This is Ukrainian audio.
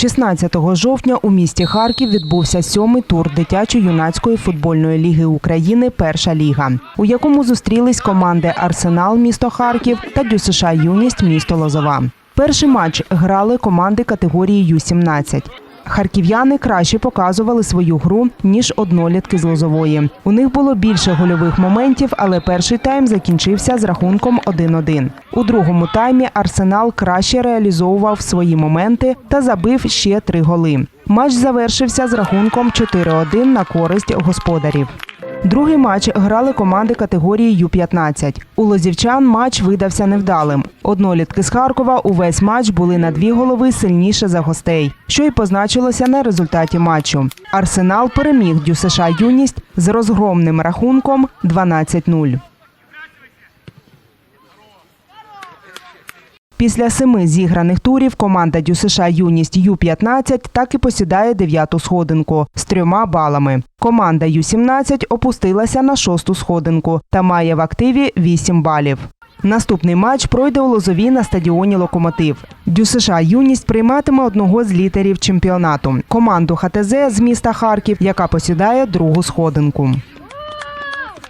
16 жовтня у місті Харків відбувся сьомий тур дитячо-юнацької футбольної ліги України Перша ліга, у якому зустрілись команди Арсенал місто Харків та ДЮСШ Юність місто Лозова. Перший матч грали команди категорії Ю-17. Харків'яни краще показували свою гру ніж однолітки з Лозової. У них було більше гольових моментів, але перший тайм закінчився з рахунком 1-1. У другому таймі Арсенал краще реалізовував свої моменти та забив ще три голи. Матч завершився з рахунком 4-1 на користь господарів. Другий матч грали команди категорії Ю-15. У лозівчан матч видався невдалим. Однолітки з Харкова увесь матч були на дві голови сильніше за гостей, що й позначилося на результаті матчу. Арсенал переміг ДЮСШ Юність з розгромним рахунком 12-0. Після семи зіграних турів команда ДЮСШ Юність Ю-15 так і посідає дев'яту сходинку з трьома балами. Команда Ю-17 опустилася на шосту сходинку та має в активі 8 балів. Наступний матч пройде у Лозові на стадіоні Локомотив. ДЮСШ Юність прийматиме одного з літерів чемпіонату команду ХТЗ з міста Харків, яка посідає другу сходинку.